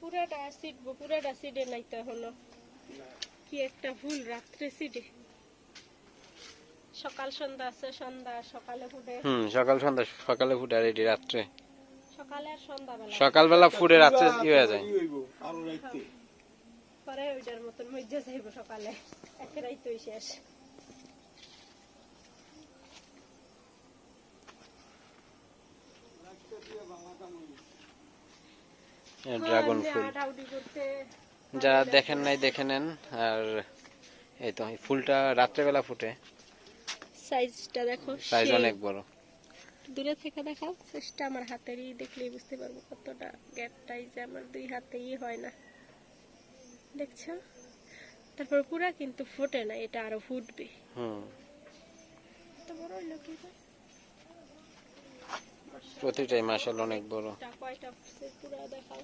পুরাটা সিটবো পুরাটা সিডে নাই তো এখনও। কি একটা ফুল রাত্রে সিডে সকাল সন্ধ্যা আছে সন্ধ্যা সকালে ফুটে। হুম সকাল সন্ধ্যা সকালে ফুটে আর এটি রাত্রে। সকালে আর সন্ধ্যাবেলা। সকালবেলা ফুটে রাত্রে ই হয়ে যায়। পরে ওইটার মতন মধ্যে যাইব সকালে। একেরাই তুই শেষ। ড্রাগন হ্যাঁ, ফুল। যারা দেখেন নাই দেখে নেন। আর এই তো ফুলটা রাত্রেবেলা ফুটে। সাইজটা দেখো সাইজ অনেক বড়। দূরে থেকে দেখাও। চেষ্টা আমার হাতেরই দেখলেই বুঝতে পারব কতটা গ্যাপটাই যে আমার দুই হাতেই হয় না। দেখছ? তারপর পুরা কিন্তু ফোটে না এটা আরও ফুটবে। হুম। এত বড় হইল কি? প্রতিটাই মাসাল অনেক বড়। এটা কয়টা ফুটছে পুরা দেখাও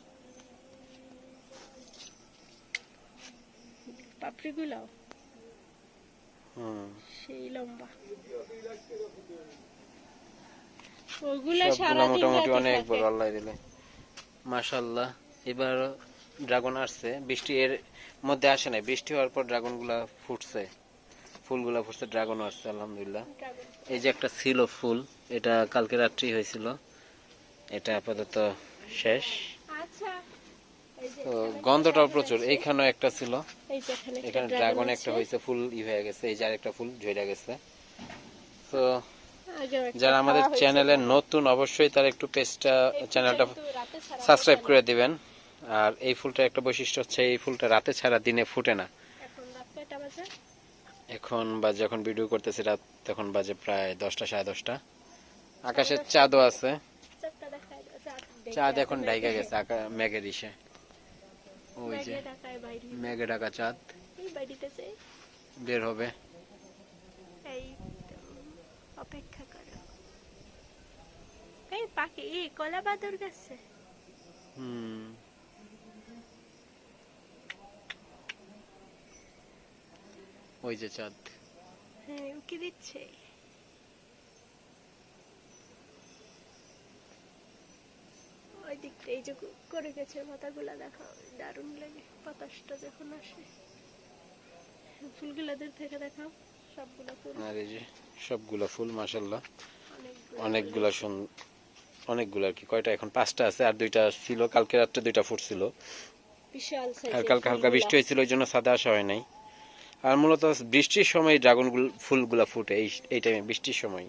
পাপড়ি গুলাও সেই লম্বা ওগুলা সারা মোটামুটি অনেক বড় আল্লাহ দিলে। মাশাল্লাহ এবার ড্রাগন আসছে। বৃষ্টি এর মধ্যে আসে নাই। বৃষ্টি হওয়ার পর ড্রাগনগুলা ফুটছে। ফুলগুলা ফুটছে ড্রাগন আসছে আলহামদুলিল্লাহ। এই যে একটা ছিল ফুল এটা কালকে রাত্রি হয়েছিল। এটা আপাতত শেষ। আচ্ছা তো গন্ধটাও প্রচুর। এইখানেও একটা ছিল। এখানে ড্রাগন একটা হয়েছে ফুল ই হয়ে গেছে। এই যে আরেকটা ফুল ঝরে গেছে। তো যারা আমাদের চ্যানেলে নতুন অবশ্যই তারা একটু পেজটা চ্যানেলটা সাবস্ক্রাইব করে দিবেন। আর এই ফুলটা একটা বৈশিষ্ট্য হচ্ছে এই ফুলটা রাতে ছাড়া দিনে ফুটে না। না। এখন বাজে এখন বা যখন ভিডিও করতেছি রাত তখন বাজে প্রায় দশটা সাড়ে দশটা। আকাশের চাঁদও আছে। চাঁদ এখন। ডাইকা গেছে মেঘের ইসে ওই যে মেঘে ডাকা চাঁদ। বের হবে। অপেক্ষা করো। এই পাখি এই কলা বাদর গেছে। হুম। ওই যে চাঁদ। হ্যাঁ উকি দিচ্ছে? ওই দিকটা এই যে করে গেছে পাতাগুলা দেখো দারুণ লাগে বাতাসটা যখন আসে। ফুলগুলা দূর থেকে দেখাও সবগুলো ফুল। আর এই যে সবগুলা ফুল মাসাল্লাহ অনেকগুলো অনেকগুলা সুন অনেকগুলো আর কি কয়টা এখন পাঁচটা আছে আর দুইটা ছিল কালকে রাত্রে দুইটা ফুটছিল বিশাল আর কালকে হালকা বৃষ্টি হয়েছিল ওই জন্য সাদা আসা হয় নাই। আর মূলত বৃষ্টির সময় ড্রাগন ফুলগুলা ফুটে এই এই টাইমে বৃষ্টির সময়।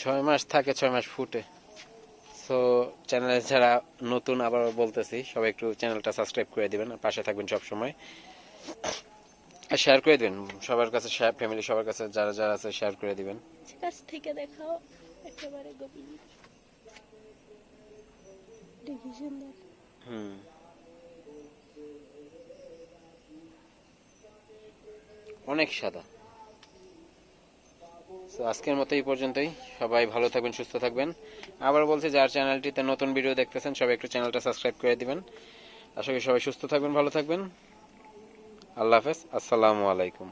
ছয় মাস থাকে। ছয় মাস ফুটে। সো চ্যানেল যারা নতুন আবার বলতেছি সবাই একটু চ্যানেলটা সাবস্ক্রাইব করে দিবেন পাশে থাকবেন সব সময় আর শেয়ার করে দিবেন সবার কাছে শেয়ার ফ্যামিলি সবার কাছে যারা যারা আছে শেয়ার করে দিবেন। কাছ থেকে দেখাও একেবারে গভীর। হুম। অনেক সাদা। তো আজকের মতো এই পর্যন্তই। সবাই ভালো থাকবেন, সুস্থ থাকবেন। আবার বলছি, যার চ্যানেলটিতে নতুন ভিডিও দেখতেছেন, সবাই একটু চ্যানেলটা সাবস্ক্রাইব করে দিবেন। আশা করি সবাই সুস্থ থাকবেন, ভালো থাকবেন। আল্লাহ হাফেজ। আসসালামু আলাইকুম।